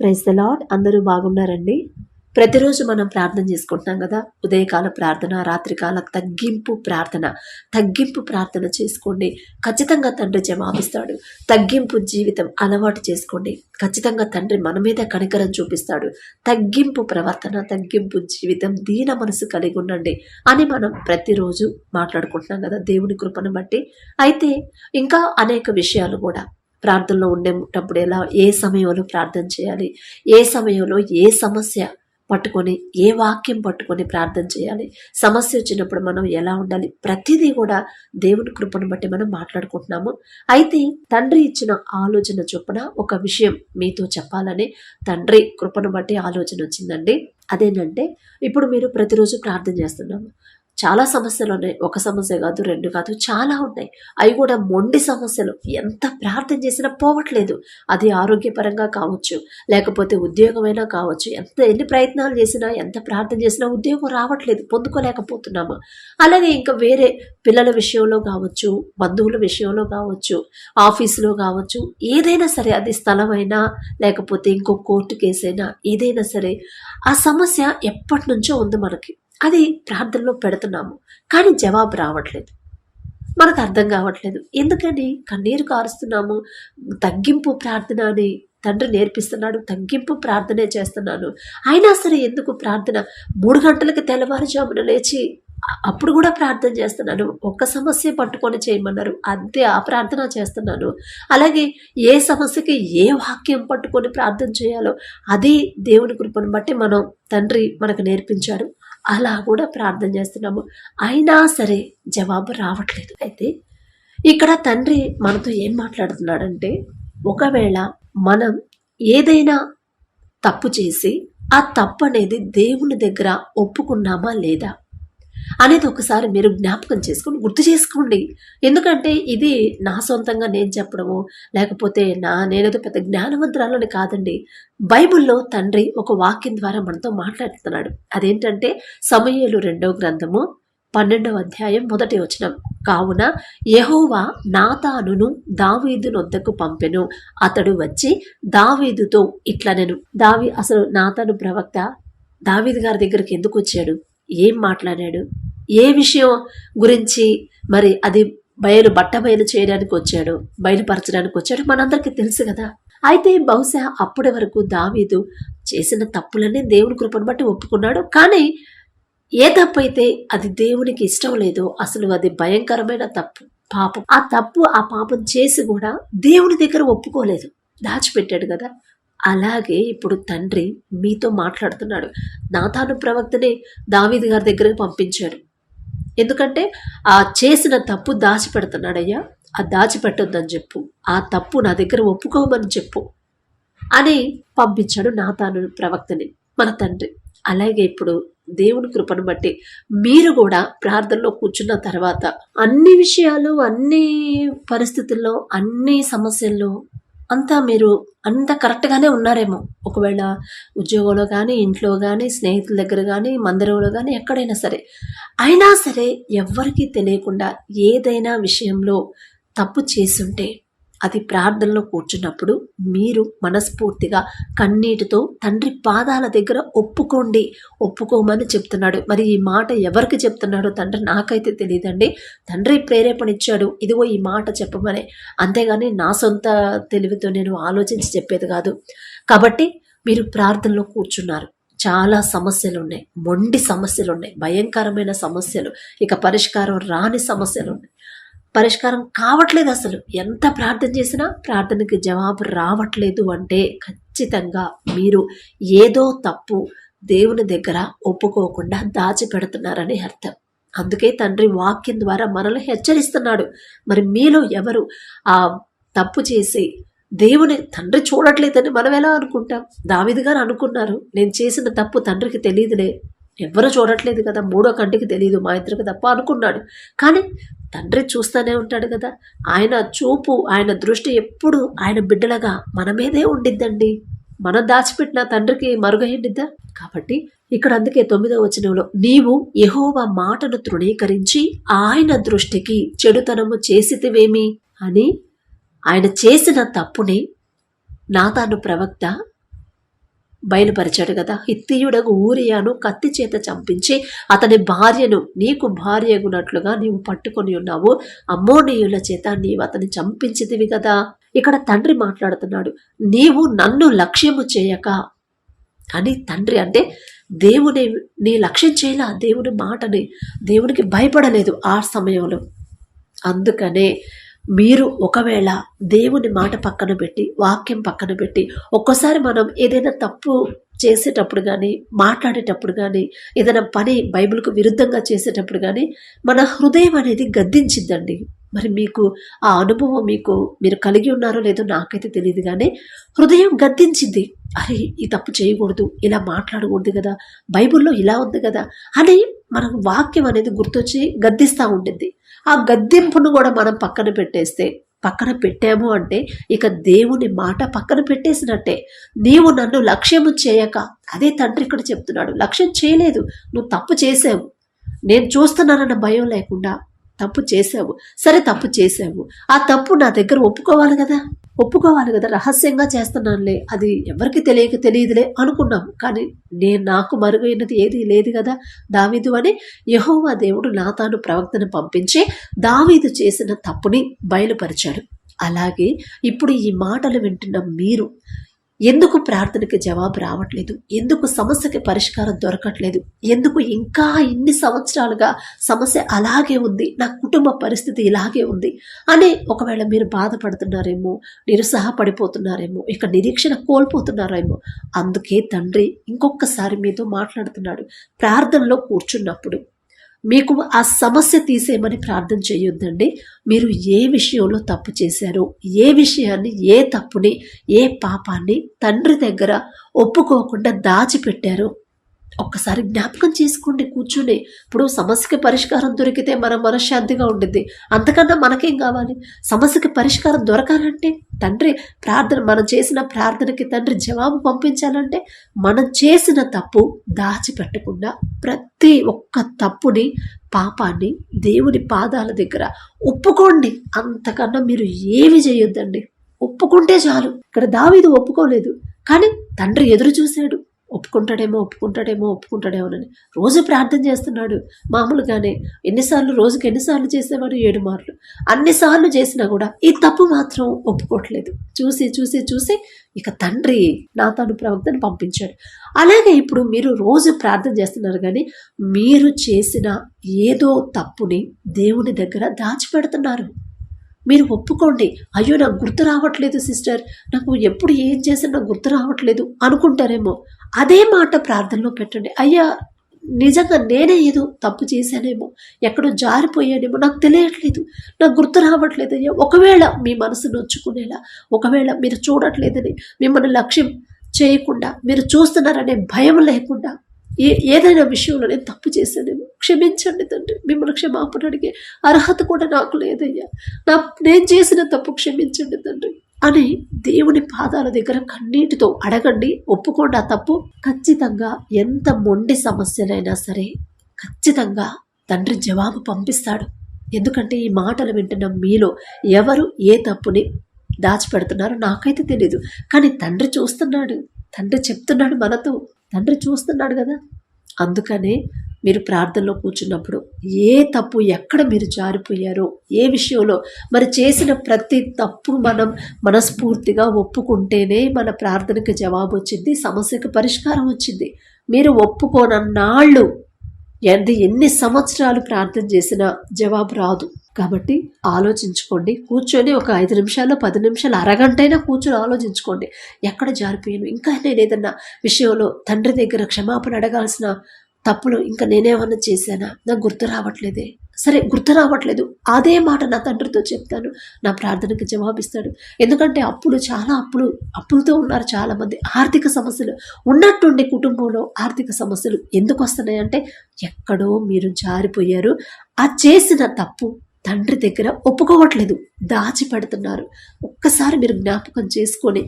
Praise the lord అందరూ బాగున్నారండి? ప్రతిరోజు మనం ప్రార్థన చేసుకుంటున్నాం కదా? ఉదయకాల ప్రార్థన రాత్రికాల తగ్గింపు ప్రార్థన. తగ్గింపు ప్రార్థన చేసుకోండి. ఖచ్చితంగా తండ్రి జవాబిస్తాడు. తగ్గింపు జీవితం అలవాటు చేసుకోండి. ఖచ్చితంగా తండ్రి మన మీద కనికరం చూపిస్తాడు. తగ్గింపు ప్రవర్తన తగ్గింపు జీవితం దీన మనసు కలిగి ఉండండి అని మనం ప్రతిరోజు మాట్లాడుకుంటున్నాం కదా? దేవుని కృపను బట్టి. అయితే ఇంకా అనేక విషయాలు కూడా. ప్రార్థనలో ఉండేటప్పుడు ఎలా ఏ సమయంలో ప్రార్థన చేయాలి ఏ సమయంలో ఏ సమస్య పట్టుకొని ఏ వాక్యం పట్టుకొని ప్రార్థన చేయాలి సమస్య వచ్చినప్పుడు మనం ఎలా ఉండాలి ప్రతిదీ కూడా దేవుని కృపను బట్టి మనం మాట్లాడుకుంటున్నాము. అయితే తండ్రి ఇచ్చిన ఆలోచన చొప్పున ఒక విషయం మీతో చెప్పాలని తండ్రి కృపను బట్టి ఆలోచన వచ్చిందండి. అదేంటంటే ఇప్పుడు మీరు ప్రతిరోజు ప్రార్థన చేస్తున్నాము. చాలా సమస్యలు ఉన్నాయి. ఒక సమస్య కాదు రెండు కాదు చాలా ఉన్నాయి. అవి కూడా మొండి సమస్యలు. ఎంత ప్రార్థన చేసినా పోవట్లేదు. అది ఆరోగ్యపరంగా కావచ్చు లేకపోతే ఉద్యోగమైనా కావచ్చు. ఎంత ఎన్ని ప్రయత్నాలు చేసినా ఎంత ప్రార్థన చేసినా ఉద్యోగం రావట్లేదు. పొందుకోలేకపోతున్నాము. అలాగే ఇంకా వేరే పిల్లల విషయంలో కావచ్చు బంధువుల విషయంలో కావచ్చు ఆఫీసులో కావచ్చు ఏదైనా సరే అది స్థలమైనా లేకపోతే ఇంకో కోర్టు కేసైనా ఏదైనా సరే ఆ సమస్య ఎప్పటి నుంచో ఉంది మనకి. అది ప్రార్థనలో పెడుతున్నాము. కానీ జవాబు రావట్లేదు. మనకు అర్థం కావట్లేదు. ఎందుకని? కన్నీరు కారుస్తున్నాము. తగ్గింపు ప్రార్థన అని తండ్రి నేర్పిస్తున్నాడు. తగ్గింపు ప్రార్థనే చేస్తున్నాను. అయినా సరే ఎందుకు ప్రార్థన? మూడు గంటలకు తెల్లవారుజామున లేచి అప్పుడు కూడా ప్రార్థన చేస్తున్నాను. ఒక్క సమస్య పట్టుకొని చేయమన్నారు. అంతే ఆ ప్రార్థన చేస్తున్నాను. అలాగే ఏ సమస్యకి ఏ వాక్యం పట్టుకొని ప్రార్థన చేయాలో అది దేవుని కృపను బట్టి మనం తండ్రి మనకు నేర్పించాడు. అలా కూడా ప్రార్థన చేస్తున్నాము. అయినా సరే జవాబు రావట్లేదు. అయితే ఇక్కడ తండ్రి మనతో ఏం మాట్లాడుతున్నాడంటే ఒకవేళ మనం ఏదైనా తప్పు చేసి ఆ తప్పు అనేది దేవుని దగ్గర ఒప్పుకున్నామా లేదా? అనేది ఒకసారి మీరు జ్ఞాపకం చేసుకొని గుర్తు చేసుకోండి. ఎందుకంటే ఇది నా సొంతంగా నేను చెప్పడము లేకపోతే నా నేనేదో పెద్ద జ్ఞానవంతురాలని కాదండి. బైబిల్లో తండ్రి ఒక వాక్యం ద్వారా మనతో మాట్లాడుతున్నాడు. అదేంటంటే సమయలు రెండవ గ్రంథము పన్నెండవ అధ్యాయం మొదటి వచనం. కావున యహోవా నాతానును దావీదు నొద్దకు పంపెను. అతడు వచ్చి దావీదుతో ఇట్లనెను దావి అసలు నాతాను ప్రవక్త దావీదు గారి దగ్గరికి ఎందుకు వచ్చాడు? ఏం మాట్లాడాడు? ఏ విషయం గురించి మరి అది బయలు బట్ట బయలు చేయడానికి వచ్చాడు బయలుపరచడానికి వచ్చాడు మనందరికీ తెలుసు కదా. అయితే బహుశా అప్పటి వరకు దావీదు చేసిన తప్పులన్నీ దేవుని కృపను బట్టి ఒప్పుకున్నాడు. కానీ ఏ తప్పు అయితే అది దేవునికి ఇష్టం లేదో అసలు అది భయంకరమైన తప్పు పాపం. ఆ తప్పు ఆ పాపం చేసి కూడా దేవుని దగ్గర ఒప్పుకోలేదు. దాచిపెట్టాడు కదా. అలాగే ఇప్పుడు తండ్రి మీతో మాట్లాడుతున్నాడు. నాతాను ప్రవక్తనే దావీద్ గారి దగ్గరకు పంపించాడు. ఎందుకంటే ఆ చేసిన తప్పు దాచిపెడుతున్నాడయ్యా ఆ దాచిపెట్టొద్దని చెప్పు. ఆ తప్పు నా దగ్గర ఒప్పుకోమని చెప్పు అని పంపించాడు నాతాను ప్రవక్తని మన తండ్రి. అలాగే ఇప్పుడు దేవుని కృపను బట్టి మీరు కూడా ప్రార్థనలో కూర్చున్న తర్వాత అన్ని విషయాలు అన్ని పరిస్థితుల్లో అన్ని సమస్యల్లో అంతా మీరు అంత కరెక్ట్గానే ఉన్నారేమో. ఒకవేళ ఉద్యోగంలో కానీ ఇంట్లో కానీ స్నేహితుల దగ్గర కానీ మందిరంలో కానీ ఎక్కడైనా సరే. అయినా సరే ఎవ్వరికీ తెలియకుండా ఏదైనా విషయంలో తప్పు చేసుంటే అది ప్రార్థనలో కూర్చున్నప్పుడు మీరు మనస్ఫూర్తిగా కన్నీటితో తండ్రి పాదాల దగ్గర ఒప్పుకోండి. ఒప్పుకోమని చెప్తున్నాడు. మరి ఈ మాట ఎవరికి చెప్తున్నాడో తండ్రి నాకైతే తెలియదండి. తండ్రి ప్రేరేపణ ఇచ్చాడు. ఇదిగో ఈ మాట చెప్పమని. అంతేగాని నా సొంత తెలివితో నేను ఆలోచించి చెప్పేది కాదు. కాబట్టి మీరు ప్రార్థనలో కూర్చున్నారు. చాలా సమస్యలు ఉన్నాయి మొండి సమస్యలు ఉన్నాయి భయంకరమైన సమస్యలు. ఇక పరిష్కారం రాని సమస్యలు ఉన్నాయి పరిష్కారం కావట్లేదు అసలు. ఎంత ప్రార్థన చేసినా ప్రార్థనకి జవాబు రావట్లేదు అంటే ఖచ్చితంగా మీరు ఏదో తప్పు దేవుని దగ్గర ఒప్పుకోకుండా దాచిపెడుతున్నారని అర్థం. అందుకే తండ్రి వాక్యం ద్వారా మనల్ని హెచ్చరిస్తున్నాడు. మరి మీలో ఎవరు ఆ తప్పు చేసి దేవుని తండ్రి చూడట్లేదని మనం ఎలా అనుకుంటాం? దావిది గారు అనుకున్నారు నేను చేసిన తప్పు తండ్రికి తెలియదులే ఎవరు చూడట్లేదు కదా మూడో కంటికి తెలియదు మా ఇద్దరికి తప్ప అనుకున్నాడు. కానీ తండ్రి చూస్తూనే ఉంటాడు కదా ఆయన చూపు ఆయన దృష్టి ఎప్పుడు ఆయన బిడ్డలగా మన మీదే ఉండిద్దండి. మనం దాచిపెట్టిన తండ్రికి మరుగయ్యిండిద్దా? కాబట్టి ఇక్కడ అందుకే తొమ్మిదో వచనంలో నీవు యెహోవా మాటను తృణీకరించి ఆయన దృష్టికి చెడుతనము చేసితివేమి? అని ఆయన చేసిన తప్పుని నాతాను ప్రవక్త బయలుపరిచాడు కదా. హిత్తియుడగు ఊరియాను కత్తి చేత చంపించి అతని భార్యను నీకు భార్యగునట్లుగా నీవు పట్టుకొని ఉన్నావు. అమ్మోనీయుల చేత నీవు అతని చంపించితివి కదా. ఇక్కడ తండ్రి మాట్లాడుతున్నాడు. నీవు నన్ను లక్ష్యము చేయక. అని తండ్రి అంటే దేవుని నీ లక్ష్యం చేయలా. దేవుని మాటని దేవునికి భయపడలేదు ఆ సమయంలో. అందుకనే మీరు ఒకవేళ దేవుని మాట పక్కన పెట్టి వాక్యం పక్కన పెట్టి ఒక్కోసారి మనం ఏదైనా తప్పు చేసేటప్పుడు కానీ మాట్లాడేటప్పుడు కానీ ఏదైనా పని బైబిల్కు విరుద్ధంగా చేసేటప్పుడు కానీ మన హృదయం అనేది గద్దించిందండి మరి మీకు ఆ అనుభవం మీకు మీరు కలిగి ఉన్నారో లేదో నాకైతే తెలియదు కానీ హృదయం గద్దించింది. అరే ఈ తప్పు చేయకూడదు ఇలా మాట్లాడకూడదు కదా బైబిల్లో ఇలా ఉంది కదా అని మనకు వాక్యం అనేది గుర్తొచ్చి గద్దిస్తూ ఉండింది ఆ గద్దింపును కూడా మనం పక్కన పెట్టేస్తే పక్కన పెట్టాము అంటే ఇక దేవుని మాట పక్కన పెట్టేసినట్టే. నీవు నన్ను లక్ష్యము చేయక. అదే తండ్రి ఇక్కడ చెప్తున్నాడు లక్ష్యం చేయలేదు నువ్వు తప్పు చేసావు. నేను చూస్తున్నానన్న భయం లేకుండా తప్పు చేసావు సరే తప్పు చేసావు ఆ తప్పు నా దగ్గర ఒప్పుకోవాలి కదా? ఒప్పుకోవాలి కదా? రహస్యంగా చేస్తున్నానులే. అది ఎవరికి తెలియక తెలియదులే అనుకున్నాము కానీ నేను నాకు మరుగైనది ఏది లేదు కదా? దావీదు అని యహోవా దేవుడు నాతాను ప్రవక్తను పంపించి దావీదు చేసిన తప్పుని బయలుపరిచాడు. అలాగే ఇప్పుడు ఈ మాటలు వింటున్న మీరు ఎందుకు ప్రార్థనకి జవాబు రావట్లేదు? ఎందుకు సమస్యకి పరిష్కారం దొరకట్లేదు? ఎందుకు ఇంకా ఇన్ని సంవత్సరాలుగా సమస్య అలాగే ఉంది? నా కుటుంబ పరిస్థితి ఇలాగే ఉంది? అని ఒకవేళ మీరు బాధపడుతున్నారేమో నిరుత్సాహపడిపోతున్నారేమో ఇక నిరీక్షణ కోల్పోతున్నారేమో అందుకే తండ్రి ఇంకొకసారి మీతో మాట్లాడుతున్నాడు. ప్రార్థనలో కూర్చున్నప్పుడు మీకు ఆ సమస్య తీసేయమని ప్రార్థన చేయొద్దండి. మీరు ఏ విషయంలో తప్పు చేశారో ఏ విషయాన్ని ఏ తప్పుని ఏ పాపాన్ని తండ్రి దగ్గర ఒప్పుకోకుండా దాచిపెట్టారో ఒక్కసారి జ్ఞాపకం చేసుకోండి కూర్చుని. ఇప్పుడు సమస్యకి పరిష్కారం దొరికితే మనం మనశ్శాంతిగా ఉండింది అంతకన్నా మనకేం కావాలి? సమస్యకి పరిష్కారం దొరకాలంటే తండ్రి ప్రార్థన మనం చేసిన ప్రార్థనకి తండ్రి జవాబు పంపించాలంటే మనం చేసిన తప్పు దాచిపెట్టకుండా ప్రతి ఒక్క తప్పుని పాపాన్ని దేవుని పాదాల దగ్గర ఒప్పుకోండి. అంతకన్నా మీరు ఏమి చేయొద్దండి. ఒప్పుకుంటే చాలు. ఇక్కడ దావీదు ఒప్పుకోలేదు. కానీ తండ్రి ఎదురు చూశాడు. ఒప్పుకుంటాడేమో ఒప్పుకుంటాడేమో ఒప్పుకుంటాడేమోనని రోజు ప్రార్థన చేస్తున్నాడు. మామూలుగానే ఎన్నిసార్లు రోజుకి ఎన్నిసార్లు చేసేవాడు? ఏడు మార్లు. అన్నిసార్లు చేసినా కూడా ఈ తప్పు మాత్రం ఒప్పుకోవట్లేదు. చూసి చూసి చూసి ఇక తండ్రి నా తాను ప్రవక్తను పంపించాడు. అలాగే ఇప్పుడు మీరు రోజు ప్రార్థన చేస్తున్నారు కానీ మీరు చేసిన ఏదో తప్పుని దేవుని దగ్గర దాచిపెడుతున్నారు. మీరు ఒప్పుకోండి. అయ్యో నాకు గుర్తు రావట్లేదు సిస్టర్. నాకు ఎప్పుడు ఏం చేసినా నాకు గుర్తు రావట్లేదు అనుకుంటారేమో. అదే మాట ప్రార్థనలో పెట్టండి. అయ్యా నిజంగా నేనే ఏదో తప్పు చేశానేమో. ఎక్కడో జారిపోయానేమో. నాకు తెలియట్లేదు. నాకు గుర్తు రావట్లేదు అయ్యా. ఒకవేళ మీ మనసు నొచ్చుకునేలా ఒకవేళ మీరు చూడట్లేదని మిమ్మల్ని లక్ష్యం చేయకుండా మీరు చూస్తున్నారనే భయం లేకుండా ఏ ఏదైనా విషయంలో నేను తప్పు చేశానేమో. క్షమించండి తండ్రి. మిమ్మల్ని క్షమాపణ అడిగే అర్హత కూడా నాకు లేదయ్యా. నా నేను చేసిన తప్పు క్షమించండి తండ్రి. అని దేవుని పాదాల దగ్గర కన్నీటితో అడగండి. ఒప్పుకోండి ఆ తప్పు. ఖచ్చితంగా ఎంత మొండి సమస్యలైనా సరే ఖచ్చితంగా తండ్రి జవాబు పంపిస్తాడు. ఎందుకంటే ఈ మాటలు వింటున్న మీలో ఎవరు ఏ తప్పుని దాచిపెడుతున్నారో నాకైతే తెలీదు. కానీ తండ్రి చూస్తున్నాడు. తండ్రి చెప్తున్నాడు మనతో. తండ్రి చూస్తున్నాడు కదా. అందుకనే మీరు ప్రార్థనలో కూర్చున్నప్పుడు ఏ తప్పు ఎక్కడ మీరు జారిపోయారో ఏ విషయంలో మరి చేసిన ప్రతి తప్పు మనం మనస్ఫూర్తిగా ఒప్పుకుంటేనే మన ప్రార్థనకి జవాబు వచ్చింది సమస్యకు పరిష్కారం వచ్చింది. మీరు ఒప్పుకోనన్నాళ్ళు ఎంత ఎన్ని సంవత్సరాలు ప్రార్థన చేసినా జవాబు రాదు. కాబట్టి ఆలోచించుకోండి. కూర్చొని ఒక ఐదు నిమిషాలు పది నిమిషాలు అరగంట అయినా కూర్చొని ఆలోచించుకోండి. ఎక్కడ జారిపోయాను? ఇంకా నేను ఏదన్నా విషయంలో తండ్రి దగ్గర క్షమాపణ అడగాల్సిన తప్పులు ఇంకా నేనేమన్నా చేశానా? నాకు గుర్తు రావట్లేదే. సరే గుర్తు రావట్లేదు. అదే మాట నా తండ్రితో చెప్తాను. నా ప్రార్థనకి జవాబిస్తాడు. ఎందుకంటే అప్పులు చాలా అప్పులు అప్పులతో ఉన్నారు చాలామంది. ఆర్థిక సమస్యలు ఉన్నట్టుండి కుటుంబంలో ఆర్థిక సమస్యలు ఎందుకు వస్తున్నాయంటే ఎక్కడో మీరు జారిపోయారు. ఆ చేసిన తప్పు తండ్రి దగ్గర ఒప్పుకోవట్లేదు. దాచిపెడుతున్నారు. ఒక్కసారి మీరు జ్ఞాపకం చేసుకొని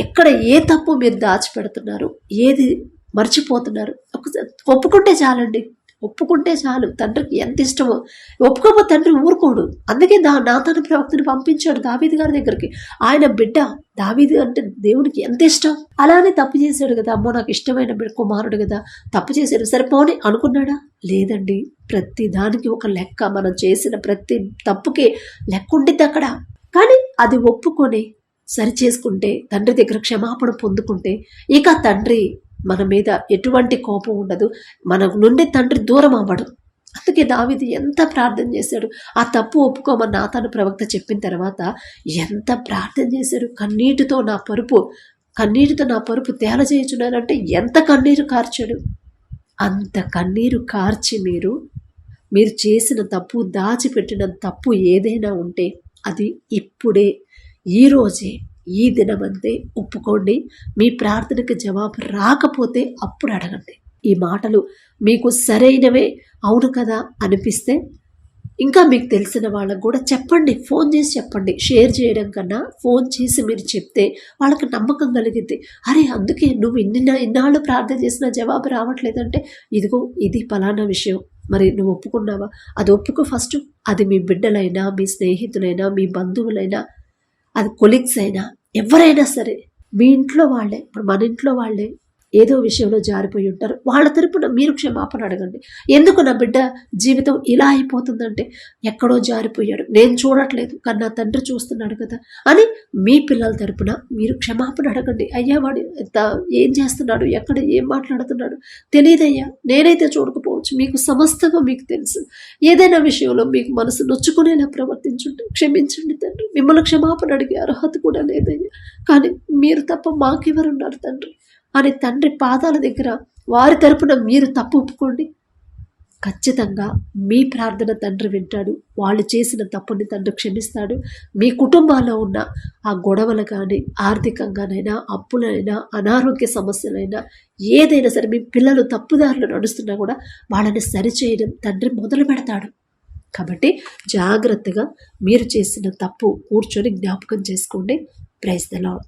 ఎక్కడ ఏ తప్పు మీరు దాచిపెడుతున్నారు? ఏది మర్చిపోతున్నారు? ఒప్పుకుంటే చాలండి. ఒప్పుకుంటే చాలు. తండ్రికి ఎంత ఇష్టమో. ఒప్పుకోకపోతే తండ్రి ఊరుకోడు. అందుకే దా నాతాను ప్రవక్తని పంపించాడు దావీది గారి దగ్గరికి. ఆయన బిడ్డ దావీదు అంటే దేవుడికి ఎంత ఇష్టం? అలానే తప్పు చేశాడు కదా అమ్మో నాకు ఇష్టమైన బిడ్డ కుమారుడు కదా తప్పు చేశాడు. సరిపోని అనుకున్నాడా? లేదండి. ప్రతి దానికి ఒక లెక్క. మనం చేసిన ప్రతి తప్పుకి లెక్క ఉండిద్ది అక్కడ. కానీ అది ఒప్పుకొని సరి చేసుకుంటే తండ్రి దగ్గర క్షమాపణ పొందుకుంటే ఇక తండ్రి మన మీద ఎటువంటి కోపం ఉండదు. మన నుండి తండ్రి దూరం అవ్వడు. అందుకే దావిది ఎంత ప్రార్థన చేశాడు. ఆ తప్పు ఒప్పుకోమని నాతాను ప్రవక్త చెప్పిన తర్వాత ఎంత ప్రార్థన చేశాడు. కన్నీటితో నా పరుపు కన్నీటితో నా పరుపు తేల చేయుచున్నానంటే ఎంత కన్నీరు కార్చాడు. అంత కన్నీరు కార్చి మీరు మీరు చేసిన తప్పు దాచిపెట్టిన తప్పు ఏదైనా ఉంటే అది ఇప్పుడే ఈరోజే ఈ దినమంతే ఒప్పుకోండి. మీ ప్రార్థనకు జవాబు రాకపోతే అప్పుడు అడగండి. ఈ మాటలు మీకు సరైనవే? అవును కదా? అనిపిస్తే ఇంకా మీకు తెలిసిన వాళ్ళకు కూడా చెప్పండి. ఫోన్ చేసి చెప్పండి. షేర్ చేయడం కన్నా ఫోన్ చేసి మీరు చెప్తే వాళ్ళకి నమ్మకం కలిగిద్ది. అరే అందుకే నువ్వు ఇన్ని ఇన్నాళ్ళు ప్రార్థన చేసినా జవాబు రావట్లేదంటే ఇదిగో ఇది ఫలానా విషయం. మరి నువ్వు ఒప్పుకున్నావా? అది ఒప్పుకో ఫస్ట్. అది మీ బిడ్డలైనా మీ స్నేహితులైనా మీ బంధువులైనా అది కొలీగ్స్ అయినా ఎవరైనా సరే మీ ఇంట్లో వాళ్ళే ఇప్పుడు మన ఇంట్లో వాళ్ళే ఏదో విషయంలో జారిపోయి ఉంటారు. వాళ్ళ తరపున మీరు క్షమాపణ అడగండి. ఎందుకు నా బిడ్డ జీవితం ఇలా అయిపోతుందంటే ఎక్కడో జారిపోయాడు. నేను చూడట్లేదు కానీ నా తండ్రి చూస్తున్నాడు కదా అని మీ పిల్లల తరపున మీరు క్షమాపణ అడగండి. అయ్యా వాడు ఎంత ఏం చేస్తున్నాడు ఎక్కడ ఏం మాట్లాడుతున్నాడు? తెలియదయ్యా నేనైతే కావచ్చు. మీకు సమస్తంగా మీకు తెలుసు. ఏదైనా విషయంలో మీకు మనసు నొచ్చుకునేలా ప్రవర్తించుంటే క్షమించండి తండ్రి. మిమ్మల్ని క్షమాపణ అడిగే అర్హత కూడా లేదయ్యా. కానీ మీరు తప్ప మాకెవరున్నారు తండ్రి? అని తండ్రి పాదాల దగ్గర వారి తరపున మీరు తప్పు ఒప్పుకోండి. ఖచ్చితంగా మీ ప్రార్థన తండ్రి వింటాడు. వాళ్ళు చేసిన తప్పుని తండ్రి క్షమిస్తాడు. మీ కుటుంబాల్లో ఉన్న ఆ గొడవలు కానీ ఆర్థికంగానైనా అప్పులైనా అనారోగ్య సమస్యలైనా ఏదైనా సరే మీ పిల్లలు తప్పుదారులు నడుస్తున్నా కూడా వాళ్ళని సరిచేయడం తండ్రి మొదలు పెడతాడు. కాబట్టి జాగ్రత్తగా మీరు చేసిన తప్పు కూర్చొని జ్ఞాపకం చేసుకోండి. Praise the lord